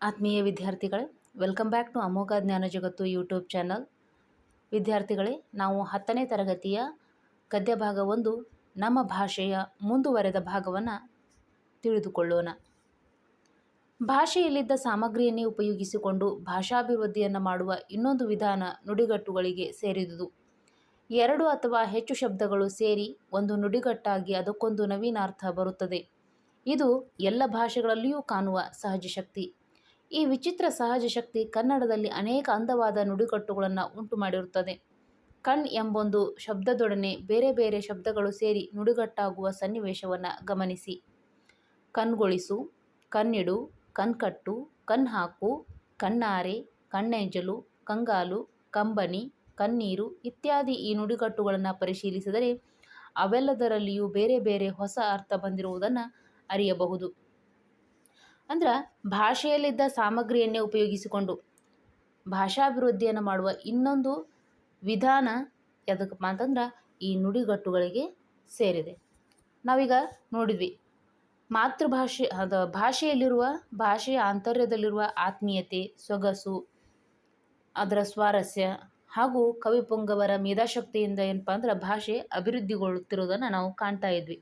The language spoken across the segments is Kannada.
ಆತ್ಮೀಯ ವಿದ್ಯಾರ್ಥಿಗಳೇ, ವೆಲ್ಕಮ್ ಬ್ಯಾಕ್ ಟು ಅಮೋಘ ಜ್ಞಾನ ಜಗತ್ತು ಯೂಟ್ಯೂಬ್ ಚಾನಲ್. ವಿದ್ಯಾರ್ಥಿಗಳೇ, ನಾವು ಹತ್ತನೇ ತರಗತಿಯ ಗದ್ಯ ಭಾಗ ಒಂದು, ನಮ್ಮ ಭಾಷೆಯ ಮುಂದುವರೆದ ಭಾಗವನ್ನು ತಿಳಿದುಕೊಳ್ಳೋಣ. ಭಾಷೆಯಲ್ಲಿದ್ದ ಸಾಮಗ್ರಿಯನ್ನೇ ಉಪಯೋಗಿಸಿಕೊಂಡು ಭಾಷಾಭಿವೃದ್ಧಿಯನ್ನು ಮಾಡುವ ಇನ್ನೊಂದು ವಿಧಾನ ನುಡಿಗಟ್ಟುಗಳಿಗೆ ಸೇರಿದುದು. ಎರಡು ಅಥವಾ ಹೆಚ್ಚು ಶಬ್ದಗಳು ಸೇರಿ ಒಂದು ನುಡಿಗಟ್ಟಾಗಿ ಅದಕ್ಕೊಂದು ನವೀನಾರ್ಥ ಬರುತ್ತದೆ. ಇದು ಎಲ್ಲ ಭಾಷೆಗಳಲ್ಲಿಯೂ ಕಾಣುವ ಸಹಜ ಶಕ್ತಿ. ಈ ವಿಚಿತ್ರ ಸಹಜ ಶಕ್ತಿ ಕನ್ನಡದಲ್ಲಿ ಅನೇಕ ಅಂದವಾದ ನುಡಿಗಟ್ಟುಗಳನ್ನು ಉಂಟು ಮಾಡಿರುತ್ತದೆ. ಕಣ್ ಎಂಬೊಂದು ಶಬ್ದದೊಡನೆ ಬೇರೆ ಬೇರೆ ಶಬ್ದಗಳು ಸೇರಿ ನುಡಿಗಟ್ಟಾಗುವ ಸನ್ನಿವೇಶವನ್ನು ಗಮನಿಸಿ. ಕಣ್ಗೊಳಿಸು, ಕಣ್ಣಿಡು, ಕಣ್ಕಟ್ಟು, ಕಣ್ಹಾಕು, ಕಣ್ಣಾರೆ, ಕಣ್ಣೆಂಜಲು, ಕಂಗಾಲು, ಕಂಬನಿ, ಕಣ್ಣೀರು ಇತ್ಯಾದಿ ಈ ನುಡಿಗಟ್ಟುಗಳನ್ನು ಪರಿಶೀಲಿಸಿದರೆ ಅವೆಲ್ಲದರಲ್ಲಿಯೂ ಬೇರೆ ಬೇರೆ ಹೊಸ ಅರ್ಥ ಬಂದಿರುವುದನ್ನು ಅರಿಯಬಹುದು. ಅಂದ್ರೆ ಭಾಷೆಯಲ್ಲಿದ್ದ ಸಾಮಗ್ರಿಯನ್ನೇ ಉಪಯೋಗಿಸಿಕೊಂಡು ಭಾಷಾಭಿವೃದ್ಧಿಯನ್ನು ಮಾಡುವ ಇನ್ನೊಂದು ವಿಧಾನ ಯಾವುದಕ್ಕಪ್ಪ ಅಂತಂದ್ರೆ ಈ ನುಡಿಗಟ್ಟುಗಳಿಗೆ ಸೇರಿದೆ. ನಾವೀಗ ನೋಡಿದ್ವಿ, ಮಾತೃಭಾಷೆ ಅದು ಭಾಷೆಯಲ್ಲಿರುವ ಭಾಷೆಯ ಆಂತರ್ಯದಲ್ಲಿರುವ ಆತ್ಮೀಯತೆ, ಸೊಗಸು, ಅದರ ಸ್ವಾರಸ್ಯ ಹಾಗೂ ಕವಿ ಪುಂಗವರ ಮೇಧಾಶಕ್ತಿಯಿಂದ ಏನಪ್ಪ ಅಂದ್ರೆ ಭಾಷೆ ಅಭಿವೃದ್ಧಿಗೊಳ್ಳುತ್ತಿರುವುದನ್ನು ನಾವು ಕಾಣ್ತಾ ಇದ್ವಿ.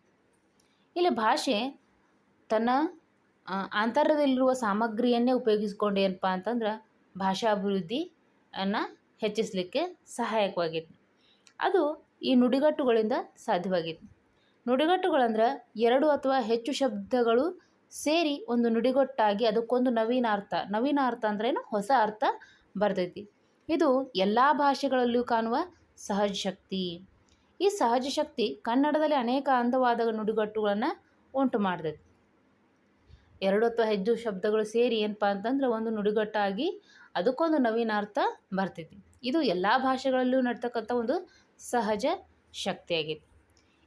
ಇಲ್ಲಿ ಭಾಷೆ ತನ್ನ ಆಂತರ್ಯದಲ್ಲಿರುವ ಸಾಮಗ್ರಿಯನ್ನೇ ಉಪಯೋಗಿಸ್ಕೊಂಡು ಏನಪ್ಪ ಅಂತಂದ್ರೆ ಭಾಷಾಭಿವೃದ್ಧಿಯನ್ನು ಹೆಚ್ಚಿಸಲಿಕ್ಕೆ ಸಹಾಯಕವಾಗಿದೆ ಅದು ಈ ನುಡಿಗಟ್ಟುಗಳಿಂದ ಸಾಧ್ಯವಾಗಿದೆ ನುಡಿಗಟ್ಟುಗಳಂದ್ರೆ ಎರಡು ಅಥವಾ ಹೆಚ್ಚು ಶಬ್ದಗಳು ಸೇರಿ ಒಂದು ನುಡಿಗಟ್ಟಾಗಿ ಅದಕ್ಕೊಂದು ನವೀನ ಅರ್ಥ ನವೀನ ಅರ್ಥ ಅಂದ್ರೇನು ಹೊಸ ಅರ್ಥ ಬರ್ತೈತಿ. ಇದು ಎಲ್ಲ ಭಾಷೆಗಳಲ್ಲಿಯೂ ಕಾಣುವ ಸಹಜ ಶಕ್ತಿ. ಈ ಸಹಜ ಶಕ್ತಿ ಕನ್ನಡದಲ್ಲಿ ಅನೇಕ ಅಂದವಾದ ನುಡಿಗಟ್ಟುಗಳನ್ನು ಉಂಟು ಮಾಡ್ತೈತಿ ಎರಡು ಅಥವಾ ಹೆಚ್ಚು ಶಬ್ದಗಳು ಸೇರಿ ಏನಪ್ಪ ಅಂತಂದ್ರೆ ಒಂದು ನುಡಿಗಟ್ಟಾಗಿ ಅದಕ್ಕೊಂದು ನವೀನ ಅರ್ಥ ಬರ್ತೈತಿ ಇದು ಎಲ್ಲ ಭಾಷೆಗಳಲ್ಲೂ ನಡ್ತಕ್ಕಂಥ ಒಂದು ಸಹಜ ಶಕ್ತಿಯಾಗಿದೆ.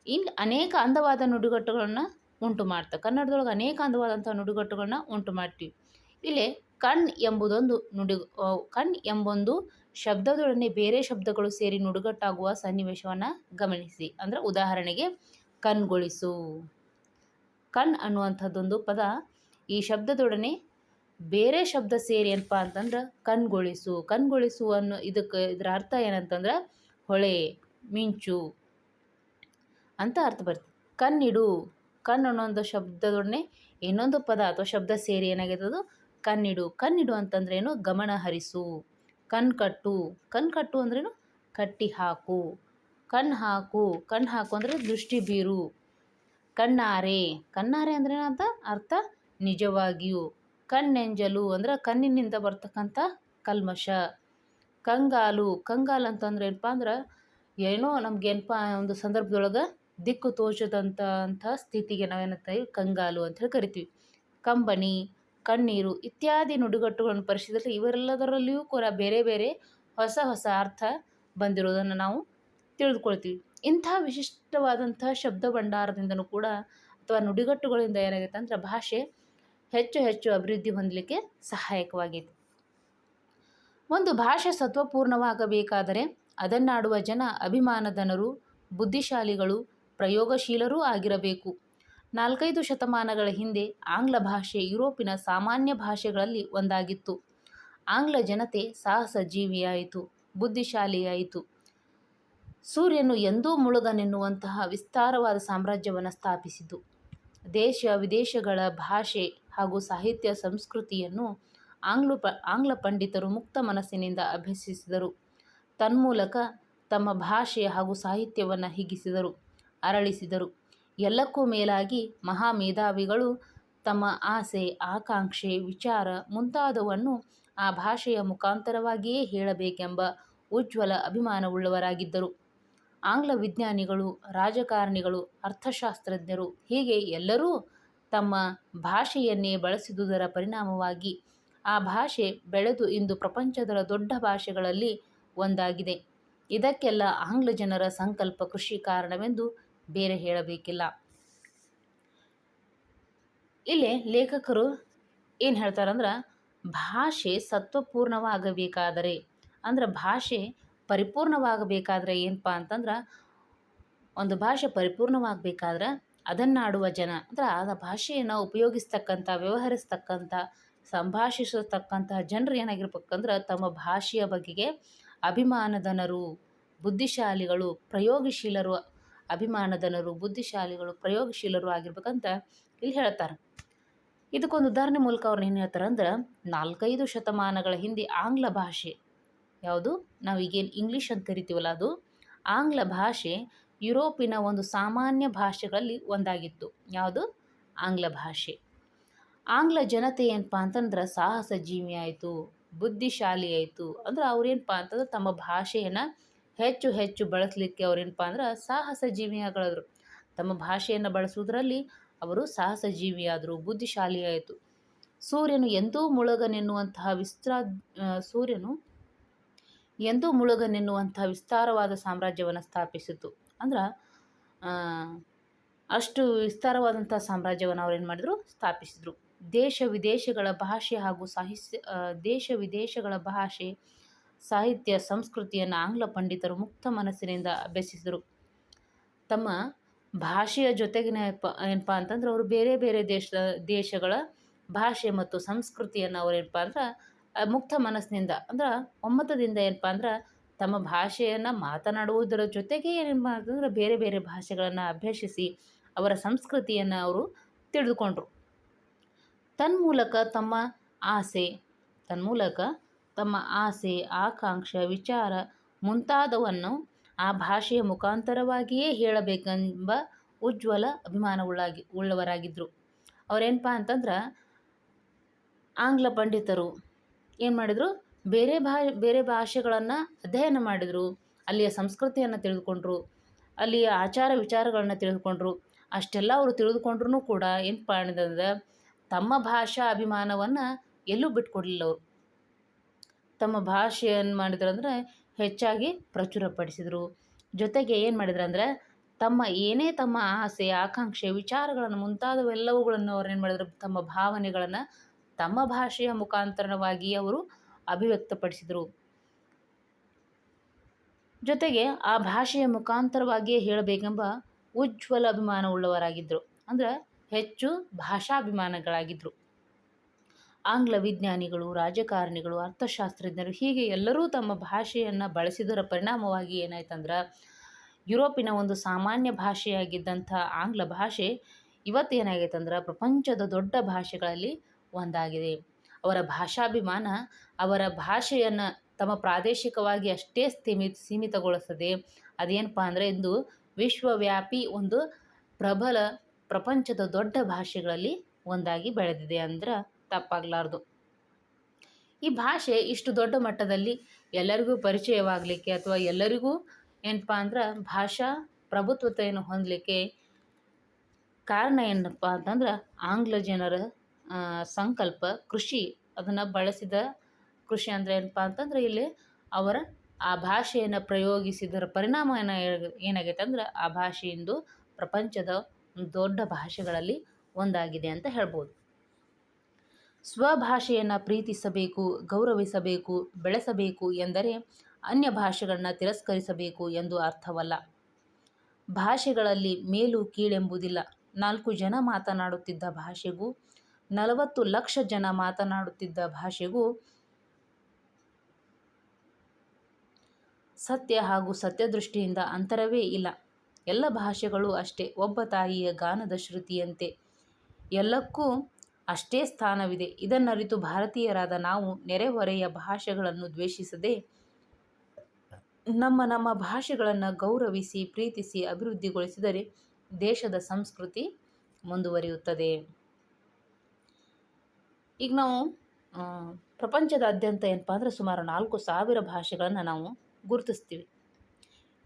ಇನ್ನು ಅನೇಕ ಅಂದವಾದ ನುಡುಗಟ್ಟುಗಳನ್ನ ಉಂಟು ಮಾಡ್ತಾ. ಕನ್ನಡದೊಳಗೆ ಅನೇಕ ಅಂದವಾದಂಥ ನುಡಿಗಟ್ಟುಗಳನ್ನ ಉಂಟು ಮಾಡ್ತೀವಿ. ಇಲ್ಲಿ ಕಣ್ ಎಂಬುದೊಂದು ನುಡಿ ಕಣ್ ಎಂಬೊಂದು ಶಬ್ದದೊಡನೆ ಬೇರೆ ಶಬ್ದಗಳು ಸೇರಿ ನುಡುಗಟ್ಟಾಗುವ ಸನ್ನಿವೇಶವನ್ನು ಗಮನಿಸಿ. ಅಂದರೆ ಉದಾಹರಣೆಗೆ ಕಣ್ಗೊಳಿಸು. ಕಣ್ ಅನ್ನುವಂಥದ್ದೊಂದು ಪದ ಈ ಶಬ್ದದೊಡನೆ ಬೇರೆ ಶಬ್ದ ಸೇರಿ ಏನಪ್ಪ ಅಂತಂದ್ರೆ ಕಣ್ಗೊಳಿಸು. ಕಣ್ಗೊಳಿಸು ಅನ್ನೋ ಇದಕ್ಕೆ ಇದರ ಅರ್ಥ ಏನಂತಂದ್ರೆ ಹೊಳೆ, ಮಿಂಚು ಅಂತ ಅರ್ಥ ಬರ್ತದೆ. ಕಣ್ಣಿಡು. ಕಣ್ಣು ಅನ್ನೋದು ಶಬ್ದದೊಡನೆ ಇನ್ನೊಂದು ಪದ ಅಥವಾ ಶಬ್ದ ಸೇರಿ ಏನಾಗಿರ್ತದೋ ಕಣ್ಣಿಡು. ಕಣ್ಣಿಡು ಅಂತಂದ್ರೆ ಏನು? ಗಮನ ಹರಿಸು. ಕಣ್ ಕಟ್ಟು. ಕಣ್ ಕಟ್ಟು ಅಂದ್ರೇನು? ಕಟ್ಟಿ ಹಾಕು. ಕಣ್ಣು ಹಾಕು. ಕಣ್ಣು ಹಾಕು ಅಂದರೆ ದೃಷ್ಟಿ ಬೀರು. ಕಣ್ಣಾರೆ. ಕಣ್ಣಾರೆ ಅಂದ್ರೆ ಅಂತ? ಅರ್ಥ ನಿಜವಾಗಿಯೂ ಕಣ್ಣೆಂಜಲು ಅಂದ್ರೆ ಕಣ್ಣಿನಿಂದ ಬರ್ತಕ್ಕಂಥ ಕಲ್ಮಶ. ಕಂಗಾಲು ಕಂಗಾಲು ಅಂತಂದ್ರೆ ಏನಪ್ಪ ಅಂದ್ರೆ ಏನೋ ನಮ್ಗೆ ಏನಪ್ಪ ಒಂದು ಸಂದರ್ಭದೊಳಗೆ ದಿಕ್ಕು ತೋಚದಂಥ ಅಂಥ ಸ್ಥಿತಿಗೆ ನಾವೇನಂತೀವಿ ಕಂಗಾಲು ಅಂತ ಹೇಳಿ ಕರಿತೀವಿ. ಕಂಬನಿ, ಕಣ್ಣೀರು ಇತ್ಯಾದಿ ನುಡಿಗಟ್ಟುಗಳನ್ನು ಪರಿಶೀಲಿಸಿದ್ರೆ ಇವರೆಲ್ಲದರಲ್ಲಿಯೂ ಕೂಡ ಬೇರೆ ಬೇರೆ ಹೊಸ ಹೊಸ ಅರ್ಥ ಬಂದಿರೋದನ್ನು ನಾವು ತಿಳಿದುಕೊಳ್ತೀವಿ. ಇಂಥ ವಿಶಿಷ್ಟವಾದಂಥ ಶಬ್ದ ಭಂಡಾರದಿಂದನೂ ಕೂಡ ಅಥವಾ ನುಡಿಗಟ್ಟುಗಳಿಂದ ಏನಾಗುತ್ತೆ ಅಂದ್ರೆ ಭಾಷೆ ಹೆಚ್ಚು ಹೆಚ್ಚು ಅಭಿವೃದ್ಧಿ ಹೊಂದಲಿಕ್ಕೆ ಸಹಾಯಕವಾಗಿದೆ ಒಂದು ಭಾಷೆ ಸತ್ವಪೂರ್ಣವಾಗಬೇಕಾದರೆ ಅದನ್ನಾಡುವ ಜನ ಅಭಿಮಾನಧನರು, ಬುದ್ಧಿಶಾಲಿಗಳು, ಪ್ರಯೋಗಶೀಲರೂ ಆಗಿರಬೇಕು. ನಾಲ್ಕೈದು ಶತಮಾನಗಳ ಹಿಂದೆ ಆಂಗ್ಲ ಭಾಷೆ ಯುರೋಪಿನ ಸಾಮಾನ್ಯ ಭಾಷೆಗಳಲ್ಲಿ ಒಂದಾಗಿತ್ತು. ಆಂಗ್ಲ ಜನತೆ ಸಾಹಸ ಜೀವಿಯಾಯಿತು ಬುದ್ಧಿಶಾಲಿಯಾಯಿತು. ಸೂರ್ಯನು ಎಂದೂ ಮುಳುಗನೆನ್ನುವಂತಹ ವಿಸ್ತಾರವಾದ ಸಾಮ್ರಾಜ್ಯವನ್ನು ಸ್ಥಾಪಿಸಿತು ದೇಶ ವಿದೇಶಗಳ ಭಾಷೆ ಹಾಗೂ ಸಾಹಿತ್ಯ ಸಂಸ್ಕೃತಿಯನ್ನು ಆಂಗ್ಲ ಪ, ಆಂಗ್ಲ ಪಂಡಿತರು ಮುಕ್ತ ಮನಸ್ಸಿನಿಂದ ಅಭ್ಯಸಿಸಿದರು. ತನ್ಮೂಲಕ ತಮ್ಮ ಭಾಷೆ ಹಾಗೂ ಸಾಹಿತ್ಯವನ್ನು ಹಿಗ್ಗಿಸಿದರು, ಅರಳಿಸಿದರು. ಎಲ್ಲಕ್ಕೂ ಮೇಲಾಗಿ ಮಹಾ ಮೇಧಾವಿಗಳು ತಮ್ಮ ಆಸೆ, ಆಕಾಂಕ್ಷೆ, ವಿಚಾರ ಮುಂತಾದವನ್ನು ಆ ಭಾಷೆಯ ಮುಖಾಂತರವಾಗಿಯೇ ಹೇಳಬೇಕೆಂಬ ಉಜ್ವಲ ಅಭಿಮಾನವುಳ್ಳವರಾಗಿದ್ದರು. ಆಂಗ್ಲ ವಿಜ್ಞಾನಿಗಳು, ರಾಜಕಾರಣಿಗಳು, ಅರ್ಥಶಾಸ್ತ್ರಜ್ಞರು, ಹೀಗೆ ಎಲ್ಲರೂ ತಮ್ಮ ಭಾಷೆಯನ್ನೇ ಬಳಸಿದುದರ ಪರಿಣಾಮವಾಗಿ ಆ ಭಾಷೆ ಬೆಳೆದು ಇಂದು ಪ್ರಪಂಚದ ದೊಡ್ಡ ಭಾಷೆಗಳಲ್ಲಿ ಒಂದಾಗಿದೆ. ಇದಕ್ಕೆಲ್ಲ ಆಂಗ್ಲ ಜನರ ಸಂಕಲ್ಪ ಕೃಷಿ ಕಾರಣವೆಂದು ಬೇರೆ ಹೇಳಬೇಕಿಲ್ಲ. ಇಲ್ಲಿ ಲೇಖಕರು ಏನು ಹೇಳ್ತಾರಂದ್ರೆ, ಭಾಷೆ ಸತ್ವಪೂರ್ಣವಾಗಬೇಕಾದರೆ, ಅಂದ್ರೆ ಭಾಷೆ ಪರಿಪೂರ್ಣವಾಗಬೇಕಾದ್ರೆ ಏನಪ್ಪ ಅಂತಂದ್ರೆ, ಒಂದು ಭಾಷೆ ಪರಿಪೂರ್ಣವಾಗಬೇಕಾದ್ರೆ ಅದನ್ನಾಡುವ ಜನ. ಅಂದ್ರೆ ಆ ಭಾಷೆಯನ್ನು ಉಪಯೋಗಿಸ್ತಕ್ಕಂಥ, ವ್ಯವಹರಿಸ್ತಕ್ಕಂಥ ಸಂಭಾಷಿಸತಕ್ಕಂತಹ ಜನರು ಏನಾಗಿರ್ಬೇಕಂದ್ರೆ ತಮ್ಮ ಭಾಷೆಯ ಬಗೆಗೆ ಅಭಿಮಾನದನರು ಬುದ್ಧಿಶಾಲಿಗಳು, ಪ್ರಯೋಗಶೀಲರು ಅಭಿಮಾನದನರು ಬುದ್ಧಿಶಾಲಿಗಳು, ಪ್ರಯೋಗಶೀಲರು ಆಗಿರ್ಬೇಕಂತ ಇಲ್ಲಿ ಹೇಳ್ತಾರೆ. ಇದಕ್ಕೊಂದು ಉದಾಹರಣೆ ಮೂಲಕ ಅವ್ರು ಏನು ಹೇಳ್ತಾರೆ ಅಂದ್ರೆ ನಾಲ್ಕೈದು ಶತಮಾನಗಳ ಹಿಂದೆ ಆಂಗ್ಲ ಭಾಷೆ. ಯಾವುದು? ನಾವು ಈಗೇನು ಇಂಗ್ಲೀಷ್ ಅಂತ ಕರಿತೀವಲ್ಲ ಅದು. ಆಂಗ್ಲ ಭಾಷೆ ಯುರೋಪಿನ ಒಂದು ಸಾಮಾನ್ಯ ಭಾಷೆಗಳಲ್ಲಿ ಒಂದಾಗಿತ್ತು. ಯಾವುದು? ಆಂಗ್ಲ ಭಾಷೆ. ಆಂಗ್ಲ ಜನತೆ ಏನಪ್ಪ ಅಂತಂದ್ರೆ ಸಾಹಸ ಜೀವಿ ಆಯಿತು, ಬುದ್ಧಿಶಾಲಿ ಆಯಿತು. ಅಂದ್ರೆ ಅವ್ರೇನಪ್ಪ ಅಂತಂದ್ರೆ ತಮ್ಮ ಭಾಷೆಯನ್ನು ಹೆಚ್ಚು ಹೆಚ್ಚು ಬಳಸಲಿಕ್ಕೆ ಅವ್ರೇನಪ್ಪ ಅಂದ್ರೆ ಸಾಹಸ ಜೀವಿಯಾಗಳಾದರು ತಮ್ಮ ಭಾಷೆಯನ್ನು ಬಳಸುವುದರಲ್ಲಿ ಅವರು ಸಾಹಸ ಜೀವಿಯಾದರು ಬುದ್ಧಿಶಾಲಿ ಆಯಿತು. ಸೂರ್ಯನು ಎಂದೂ ಮುಳುಗನೆನ್ನುವಂತಹ ವಿಸ್ತ್ರಾ ಸೂರ್ಯನು ಎಂದೂ ಮುಳುಗನೆನ್ನುವಂತಹ ವಿಸ್ತಾರವಾದ ಸಾಮ್ರಾಜ್ಯವನ್ನು ಸ್ಥಾಪಿಸಿತು. ಅಂದ್ರೆ ಅಷ್ಟು ವಿಸ್ತಾರವಾದಂಥ ಸಾಮ್ರಾಜ್ಯವನ್ನು ಅವ್ರು ಏನು ಮಾಡಿದ್ರು? ಸ್ಥಾಪಿಸಿದ್ರು. ದೇಶ ವಿದೇಶಗಳ ಭಾಷೆ ಹಾಗೂ ಸಾಹಿತ್ಯ ದೇಶ ವಿದೇಶಗಳ ಭಾಷೆ, ಸಾಹಿತ್ಯ, ಸಂಸ್ಕೃತಿಯನ್ನು ಆಂಗ್ಲ ಪಂಡಿತರು ಮುಕ್ತ ಮನಸ್ಸಿನಿಂದ ಅಭ್ಯಸಿಸಿದರು. ತಮ್ಮ ಭಾಷೆಯ ಜೊತೆಗಿನ ಏನಪ್ಪ ಅಂತಂದ್ರೆ, ಅವರು ಬೇರೆ ಬೇರೆ ದೇಶದ, ದೇಶಗಳ ಭಾಷೆ ಮತ್ತು ಸಂಸ್ಕೃತಿಯನ್ನು ಅವ್ರು ಏನಪ್ಪ ಅಂದ್ರೆ ಮುಕ್ತ ಮನಸ್ಸಿನಿಂದ, ಅಂದ್ರೆ ಒಮ್ಮತದಿಂದ ಏನಪ್ಪ ಅಂದ್ರೆ ತಮ್ಮ ಭಾಷೆಯನ್ನು ಮಾತನಾಡುವುದರ ಜೊತೆಗೆ ಏನೇನು ಅಂತಂದ್ರೆ ಬೇರೆ ಬೇರೆ ಭಾಷೆಗಳನ್ನು ಅಭ್ಯಸಿಸಿ ಅವರ ಸಂಸ್ಕೃತಿಯನ್ನು ಅವರು ತಿಳಿದುಕೊಂಡ್ರು. ತನ್ಮೂಲಕ ತಮ್ಮ ಆಸೆ, ತನ್ಮೂಲಕ ತಮ್ಮ ಆಸೆ, ಆಕಾಂಕ್ಷೆ, ವಿಚಾರ ಮುಂತಾದವನ್ನು ಆ ಭಾಷೆಯ ಮುಖಾಂತರವಾಗಿಯೇ ಹೇಳಬೇಕೆಂಬ ಉಜ್ವಲ ಅಭಿಮಾನವುಳ್ಳಾಗಿ ಉಳ್ಳವರಾಗಿದ್ದರು ಅವರೇನಪ್ಪ ಅಂತಂದ್ರೆ, ಆಂಗ್ಲ ಪಂಡಿತರು ಏನು ಮಾಡಿದರು? ಬೇರೆ ಭಾ, ಬೇರೆ ಭಾಷೆಗಳನ್ನು ಅಧ್ಯಯನ ಮಾಡಿದರು. ಅಲ್ಲಿಯ ಸಂಸ್ಕೃತಿಯನ್ನು ತಿಳಿದುಕೊಂಡ್ರು. ಅಲ್ಲಿಯ ಆಚಾರ ವಿಚಾರಗಳನ್ನ ತಿಳಿದುಕೊಂಡ್ರು. ಅಷ್ಟೆಲ್ಲ ಅವರು ತಿಳಿದುಕೊಂಡ್ರೂ ಕೂಡ ಏನು ಮಾಡಿದಂದ್ರೆ ತಮ್ಮ ಭಾಷಾ ಅಭಿಮಾನವನ್ನು ಎಲ್ಲೂ ಬಿಟ್ಕೊಡಲಿಲ್ಲ ಅವರು. ತಮ್ಮ ಭಾಷೆಯನ್ನು ಅಂದರೆ ಹೆಚ್ಚಾಗಿ ಪ್ರಚುರಪಡಿಸಿದರು. ಜೊತೆಗೆ ಏನು ಮಾಡಿದ್ರು ಅಂದರೆ ತಮ್ಮ ಏನೇ ತಮ್ಮ ಆಸೆ, ಆಕಾಂಕ್ಷೆ, ವಿಚಾರಗಳನ್ನು ಮುಂತಾದವೆಲ್ಲವುಗಳನ್ನು ಅವ್ರು ಏನು ಮಾಡಿದ್ರು, ತಮ್ಮ ಭಾವನೆಗಳನ್ನು ತಮ್ಮ ಭಾಷೆಯ ಮುಖಾಂತರವಾಗಿ ಅವರು ಅಭಿವ್ಯಕ್ತಪಡಿಸಿದರು. ಜೊತೆಗೆ ಆ ಭಾಷೆಯ ಮುಖಾಂತರವಾಗಿಯೇ ಹೇಳಬೇಕೆಂಬ ಉಜ್ವಲ ಅಭಿಮಾನವುಳ್ಳವರಾಗಿದ್ದರು ಅಂದ್ರೆ ಹೆಚ್ಚು ಭಾಷಾಭಿಮಾನಗಳಾಗಿದ್ದರು ಆಂಗ್ಲ ವಿಜ್ಞಾನಿಗಳು, ರಾಜಕಾರಣಿಗಳು, ಅರ್ಥಶಾಸ್ತ್ರಜ್ಞರು ಹೀಗೆ ಎಲ್ಲರೂ ತಮ್ಮ ಭಾಷೆಯನ್ನು ಬಳಸಿದರ ಪರಿಣಾಮವಾಗಿ ಏನಾಯ್ತಂದ್ರೆ ಯುರೋಪಿನ ಒಂದು ಸಾಮಾನ್ಯ ಭಾಷೆಯಾಗಿದ್ದಂಥ ಆಂಗ್ಲ ಭಾಷೆ ಇವತ್ತೇನಾಗೈತಂದ್ರೆ ಪ್ರಪಂಚದ ದೊಡ್ಡ ಭಾಷೆಗಳಲ್ಲಿ ಒಂದಾಗಿದೆ. ಅವರ ಭಾಷಾಭಿಮಾನ ಅವರ ಭಾಷೆಯನ್ನು ತಮ್ಮ ಪ್ರಾದೇಶಿಕವಾಗಿ ಅಷ್ಟೇ ಸೀಮಿತ ಸೀಮಿತಗೊಳಿಸದೆ ಅದೇನಪ್ಪ ಅಂದರೆ ಇಂದು ವಿಶ್ವವ್ಯಾಪಿ ಒಂದು ಪ್ರಬಲ ಪ್ರಪಂಚದ ದೊಡ್ಡ ಭಾಷೆಗಳಲ್ಲಿ ಒಂದಾಗಿ ಬೆಳೆದಿದೆ ಅಂದ್ರೆ ತಪ್ಪಾಗಲಾರ್ದು. ಈ ಭಾಷೆ ಇಷ್ಟು ದೊಡ್ಡ ಮಟ್ಟದಲ್ಲಿ ಎಲ್ಲರಿಗೂ ಪರಿಚಯವಾಗಲಿಕ್ಕೆ ಅಥವಾ ಎಲ್ಲರಿಗೂ ಏನಪ್ಪ ಅಂದ್ರೆ ಭಾಷಾ ಪ್ರಭುತ್ವತೆಯನ್ನು ಹೊಂದಲಿಕ್ಕೆ ಕಾರಣ ಏನಪ್ಪ ಅಂತಂದ್ರೆ ಆಂಗ್ಲ ಜನರ ಸಂಕಲ್ಪ, ಕೃಷಿ, ಅದನ್ನು ಬಳಸಿದ ಕೃಷಿ ಅಂದರೆ ಏನಪ್ಪ ಅಂತಂದ್ರೆ ಇಲ್ಲಿ ಅವರ ಆ ಭಾಷೆಯನ್ನು ಪ್ರಯೋಗಿಸಿದರ ಪರಿಣಾಮ ಏನ, ಏನಾಗೈತೆ ಅಂದ್ರೆ ಆ ಭಾಷೆ ಇಂದು ಪ್ರಪಂಚದ ದೊಡ್ಡ ಭಾಷೆಗಳಲ್ಲಿ ಒಂದಾಗಿದೆ ಅಂತ ಹೇಳ್ಬೋದು. ಸ್ವಭಾಷೆಯನ್ನು ಪ್ರೀತಿಸಬೇಕು, ಗೌರವಿಸಬೇಕು, ಬೆಳೆಸಬೇಕು ಎಂದರೆ ಅನ್ಯ ಭಾಷೆಗಳನ್ನ ತಿರಸ್ಕರಿಸಬೇಕು ಎಂದು ಅರ್ಥವಲ್ಲ. ಭಾಷೆಗಳಲ್ಲಿ ಮೇಲು ಕೀಳೆಂಬುದಿಲ್ಲ. ನಾಲ್ಕು ಜನ ಮಾತನಾಡುತ್ತಿದ್ದ ಭಾಷೆಗೂ ನಲವತ್ತು ಲಕ್ಷ ಜನ ಮಾತನಾಡುತ್ತಿದ್ದ ಭಾಷೆಗೂ ಸತ್ಯ ಹಾಗೂ ಸತ್ಯದೃಷ್ಟಿಯಿಂದ ಅಂತರವೇ ಇಲ್ಲ. ಎಲ್ಲ ಭಾಷೆಗಳು ಅಷ್ಟೇ, ಒಬ್ಬ ತಾಯಿಯ ಗಾನದ ಶ್ರುತಿಯಂತೆ. ಎಲ್ಲಕ್ಕೂ ಅಷ್ಟೇ ಸ್ಥಾನವಿದೆ. ಇದನ್ನರಿತು ಭಾರತೀಯರಾದ ನಾವು ನೆರೆಹೊರೆಯ ಭಾಷೆಗಳನ್ನು ದ್ವೇಷಿಸದೆ, ನಮ್ಮ ನಮ್ಮ ಭಾಷೆಗಳನ್ನು ಗೌರವಿಸಿ, ಪ್ರೀತಿಸಿ, ಅಭಿವೃದ್ಧಿಗೊಳಿಸಿದರೆ ದೇಶದ ಸಂಸ್ಕೃತಿ ಮುಂದುವರಿಯುತ್ತದೆ. ಈಗ ನಾವು ಪ್ರಪಂಚದಾದ್ಯಂತ ಏನಪ್ಪ ಅಂದರೆ ಸುಮಾರು ನಾಲ್ಕು ಸಾವಿರ ಭಾಷೆಗಳನ್ನು ನಾವು ಗುರುತಿಸ್ತೀವಿ.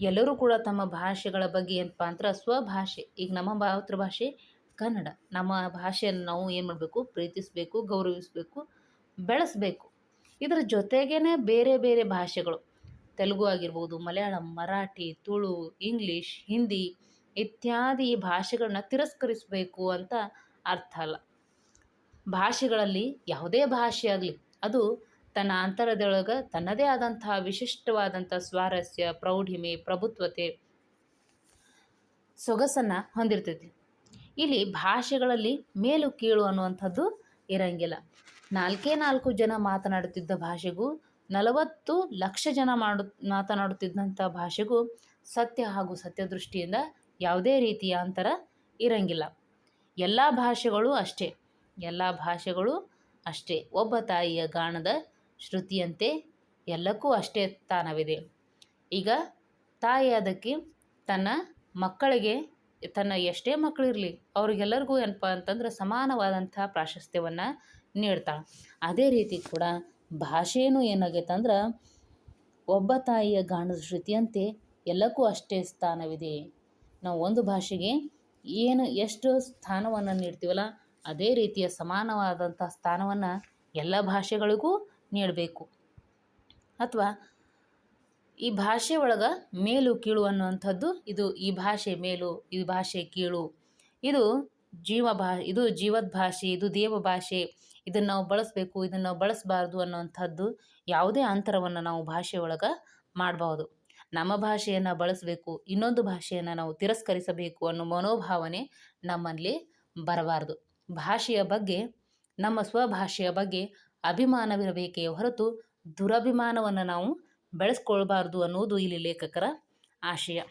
ಎಲ್ಲರೂ ಕೂಡ ತಮ್ಮ ಭಾಷೆಗಳ ಬಗ್ಗೆ ಏನಪ್ಪ ಅಂದ್ರೆ ಸ್ವಭಾಷೆ. ಈಗ ನಮ್ಮ ಮಾತೃಭಾಷೆ ಕನ್ನಡ. ನಮ್ಮ ಭಾಷೆಯನ್ನು ನಾವು ಏನು ಮಾಡಬೇಕು? ಪ್ರೀತಿಸಬೇಕು, ಗೌರವಿಸಬೇಕು, ಬೆಳೆಸಬೇಕು. ಇದರ ಜೊತೆಗೇ ಬೇರೆ ಬೇರೆ ಭಾಷೆಗಳು. ತೆಲುಗು ಆಗಿರ್ಬೋದು, ಮಲಯಾಳಂ, ಮರಾಠಿ, ತುಳು, ಇಂಗ್ಲೀಷ್, ಹಿಂದಿ ಇತ್ಯಾದಿ ಭಾಷೆಗಳನ್ನ ತಿರಸ್ಕರಿಸಬೇಕು ಅಂತ ಅರ್ಥ ಅಲ್ಲ. ಭಾಷೆಗಳಲ್ಲಿ ಯಾವುದೇ ಭಾಷೆ ಆಗಲಿ, ಅದು ತನ್ನ ಅಂತರದೊಳಗೆ ತನ್ನದೇ ಆದಂತಹ ವಿಶಿಷ್ಟವಾದಂಥ ಸ್ವಾರಸ್ಯ, ಪ್ರೌಢಿಮೆ, ಪ್ರಭುತ್ವತೆ, ಸೊಗಸನ್ನು ಹೊಂದಿರ್ತೈತಿ. ಇಲ್ಲಿ ಭಾಷೆಗಳಲ್ಲಿ ಮೇಲು ಕೀಳು ಅನ್ನುವಂಥದ್ದು ಇರಂಗಿಲ್ಲ. ನಾಲ್ಕೇ ನಾಲ್ಕು ಜನ ಮಾತನಾಡುತ್ತಿದ್ದ ಭಾಷೆಗೂ, ನಲವತ್ತು ಲಕ್ಷ ಜನ ಮಾಡು, ಮಾತನಾಡುತ್ತಿದ್ದಂಥ ಭಾಷೆಗೂ ಸತ್ಯ ಹಾಗೂ ಸತ್ಯದೃಷ್ಟಿಯಿಂದ ಯಾವುದೇ ರೀತಿಯ ಅಂತರ ಇರಂಗಿಲ್ಲ. ಎಲ್ಲ ಭಾಷೆಗಳು ಅಷ್ಟೇ. ಎಲ್ಲ ಭಾಷೆಗಳು ಅಷ್ಟೇ. ಒಬ್ಬ ತಾಯಿಯ ಗಾಣದ ಶ್ರುತಿಯಂತೆ ಎಲ್ಲಕ್ಕೂ ಅಷ್ಟೇ ಸ್ಥಾನವಿದೆ ಈಗ ತಾಯಿ ಅದಕ್ಕೆ ತನ್ನ ಮಕ್ಕಳಿಗೆ, ತನ್ನ ಎಷ್ಟೇ ಮಕ್ಕಳಿರಲಿ ಅವ್ರಿಗೆಲ್ಲರಿಗೂ ಏನಪ್ಪ ಅಂತಂದ್ರೆ ಸಮಾನವಾದಂಥ ಪ್ರಾಶಸ್ತ್ಯವನ್ನು ನೀಡ್ತಾಳೆ. ಅದೇ ರೀತಿ ಕೂಡ ಭಾಷೆಯೂ ಏನಾಗೈತೆ ಅಂದ್ರೆ ಒಬ್ಬ ತಾಯಿಯ ಗಾಣದ ಶ್ರುತಿಯಂತೆ ಎಲ್ಲಕ್ಕೂ ಅಷ್ಟೇ ಸ್ಥಾನವಿದೆ. ನಾವು ಒಂದು ಭಾಷೆಗೆ ಏನು, ಎಷ್ಟು ಸ್ಥಾನವನ್ನು ನೀಡ್ತೀವಲ್ಲ ಅದೇ ರೀತಿಯ ಸಮಾನವಾದಂಥ ಸ್ಥಾನವನ್ನು ಎಲ್ಲ ಭಾಷೆಗಳಿಗೂ ನೀಡಬೇಕು. ಅಥವಾ ಈ ಭಾಷೆ ಒಳಗೆ ಮೇಲು ಕೀಳು ಅನ್ನುವಂಥದ್ದು ಇದು ಈ ಭಾಷೆ ಮೇಲು, ಈ ಭಾಷೆ ಕೀಳು. ಇದು ಜೀವ ಭಾ, ಇದು ಜೀವದ ಭಾಷೆ, ಇದು ದೇವ ಭಾಷೆ. ಇದನ್ನು ನಾವು ಬಳಸಬೇಕು, ಇದನ್ನು ನಾವು ಬಳಸಬಾರ್ದು ಅನ್ನುವಂಥದ್ದು ಯಾವುದೇ ಅಂತರವನ್ನು ನಾವು ಭಾಷೆ ಒಳಗೆ ಮಾಡಬಹುದು ನಮ್ಮ ಭಾಷೆಯನ್ನು ಬಳಸಬೇಕು, ಇನ್ನೊಂದು ಭಾಷೆಯನ್ನು ನಾವು ತಿರಸ್ಕರಿಸಬೇಕು ಅನ್ನೋ ಮನೋಭಾವನೆ ನಮ್ಮಲ್ಲಿ ಬರಬಾರ್ದು. ಭಾಷೆಯ ಬಗ್ಗೆ, ನಮ್ಮ ಸ್ವಭಾಷೆಯ ಬಗ್ಗೆ ಅಭಿಮಾನವಿರಬೇಕೇ ಹೊರತು ದುರಭಿಮಾನವನ್ನು ನಾವು ಬೆಳೆಸ್ಕೊಳ್ಬಾರ್ದು ಅನ್ನುವುದು ಇಲ್ಲಿ ಲೇಖಕರ ಆಶಯ.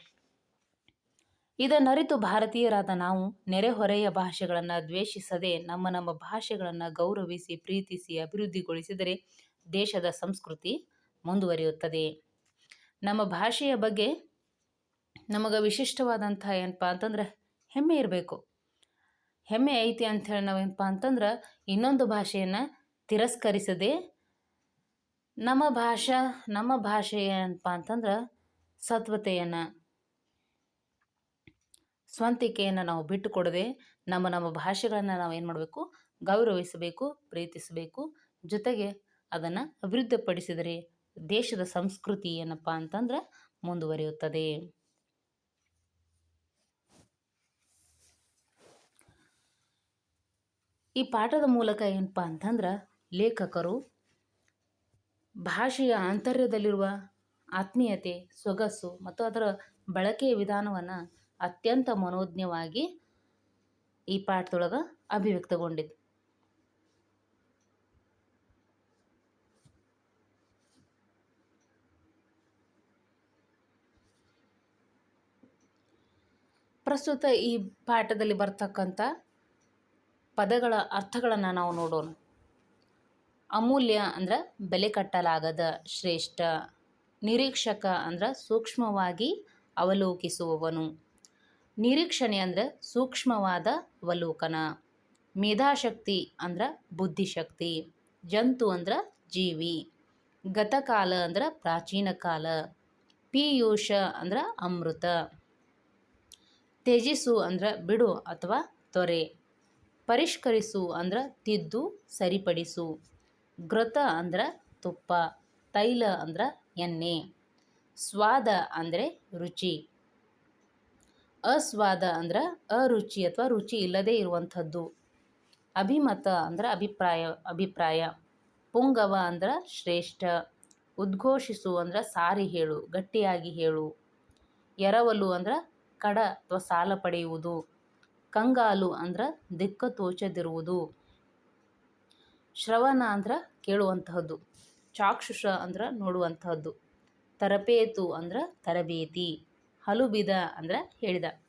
ಇದನ್ನರಿತು ಭಾರತೀಯರಾದ ನಾವು ನೆರೆಹೊರೆಯ ಭಾಷೆಗಳನ್ನು ದ್ವೇಷಿಸದೆ, ನಮ್ಮ ನಮ್ಮ ಭಾಷೆಗಳನ್ನು ಗೌರವಿಸಿ, ಪ್ರೀತಿಸಿ, ಅಭಿವೃದ್ಧಿಗೊಳಿಸಿದರೆ ದೇಶದ ಸಂಸ್ಕೃತಿ ಮುಂದುವರಿಯುತ್ತದೆ. ನಮ್ಮ ಭಾಷೆಯ ಬಗ್ಗೆ ನಮಗೆ ವಿಶಿಷ್ಟವಾದಂಥ ಏನಪ್ಪ ಅಂತಂದ್ರೆ ಹೆಮ್ಮೆ ಇರಬೇಕು. ಹೆಮ್ಮೆ ಐತಿ ಅಂಥೇಳಿ ನಾವೇನಪ್ಪ ಅಂತಂದ್ರೆ ಇನ್ನೊಂದು ಭಾಷೆಯನ್ನು ತಿರಸ್ಕರಿಸದೆ ನಮ್ಮ ಭಾಷಾ, ನಮ್ಮ ಭಾಷೆ ಏನಪ್ಪ ಅಂತಂದ್ರೆ ಸತ್ವತೆಯನ್ನು, ಸ್ವಂತಿಕೆಯನ್ನು ನಾವು ಬಿಟ್ಟುಕೊಡದೆ ನಮ್ಮ ನಮ್ಮ ಭಾಷೆಗಳನ್ನು ನಾವು ಏನು ಮಾಡಬೇಕು, ಗೌರವಿಸಬೇಕು, ಪ್ರೀತಿಸಬೇಕು, ಜೊತೆಗೆ ಅದನ್ನು ಅಭಿವೃದ್ಧಿಪಡಿಸಿದರೆ ದೇಶದ ಸಂಸ್ಕೃತಿ ಏನಪ್ಪ ಅಂತಂದ್ರೆ ಮುಂದುವರಿಯುತ್ತದೆ. ಈ ಪಾಠದ ಮೂಲಕ ಏನಪ್ಪ ಅಂತಂದ್ರೆ ಲೇಖಕರು ಭಾಷೆಯ ಆಂತರ್ಯದಲ್ಲಿರುವ ಆತ್ಮೀಯತೆ, ಸೊಗಸು ಮತ್ತು ಅದರ ಬಳಕೆಯ ವಿಧಾನವನ್ನು ಅತ್ಯಂತ ಮನೋಜ್ಞವಾಗಿ ಈ ಪಾಠದೊಳಗೆ ಅಭಿವ್ಯಕ್ತಗೊಂಡಿದೆ. ಪ್ರಸ್ತುತ ಈ ಪಾಠದಲ್ಲಿ ಬರ್ತಕ್ಕಂಥ ಪದಗಳ ಅರ್ಥಗಳನ್ನು ನಾವು ನೋಡೋಣ. ಅಮೂಲ್ಯ ಅಂದ್ರೆ ಬೆಲೆ ಕಟ್ಟಲಾಗದ ಶ್ರೇಷ್ಠ, ನಿರೀಕ್ಷಕ ಅಂದ್ರೆ ಸೂಕ್ಷ್ಮವಾಗಿ ಅವಲೋಕಿಸುವವನು. ನಿರೀಕ್ಷಣೆ ಅಂದ್ರೆ ಸೂಕ್ಷ್ಮವಾದ ಅವಲೋಕನ. ಮೇಧಾಶಕ್ತಿ ಅಂದ್ರೆ ಬುದ್ಧಿಶಕ್ತಿ. ಜಂತು ಅಂದ್ರೆ ಜೀವಿ. ಗತಕಾಲ ಅಂದ್ರೆ ಪ್ರಾಚೀನ ಕಾಲ. ಪಿಯೂಷ ಅಂದ್ರೆ ಅಮೃತ. ತ್ಯಜಿಸು ಅಂದ್ರೆ ಬಿಡು ಅಥವಾ ತೊರೆ. ಪರಿಷ್ಕರಿಸು ಅಂದ್ರೆ ತಿದ್ದು ಸರಿಪಡಿಸು. ಘೃತ ಅಂದ್ರೆ ತುಪ್ಪ, ತೈಲ ಅಂದ್ರೆ ಎಣ್ಣೆ. ಸ್ವಾದ ಅಂದರೆ ರುಚಿ. ಅಸ್ವಾದ ಅಂದ್ರೆ ಅರುಚಿ ಅಥವಾ ರುಚಿ ಇಲ್ಲದೇ ಇರುವಂಥದ್ದು. ಅಭಿಮತ ಅಂದ್ರೆ ಅಭಿಪ್ರಾಯ ಅಭಿಪ್ರಾಯ. ಪುಂಗವ ಅಂದ್ರೆ ಶ್ರೇಷ್ಠ. ಉದ್ಘೋಷಿಸು ಅಂದ್ರೆ ಸಾರಿ ಹೇಳು, ಗಟ್ಟಿಯಾಗಿ ಹೇಳು. ಎರವಲು ಅಂದ್ರೆ ಕಡ ಅಥವಾ ಸಾಲ ಪಡೆಯುವುದು. ಕಂಗಾಲು ಅಂದ್ರೆ ದಿಕ್ಕ ತೋಚದಿರುವುದು. ಶ್ರವಣ ಅಂದ್ರೆ ಕೇಳುವಂತಹದ್ದು. ಚಾಕ್ಷುಷ ಅಂದ್ರೆ ನೋಡುವಂತಹದ್ದು. ತರಪೇತು ಅಂದ್ರೆ ತರಬೇತಿ. ಹಲುಬಿದ ಅಂದ್ರೆ ಹೇಳಿದ.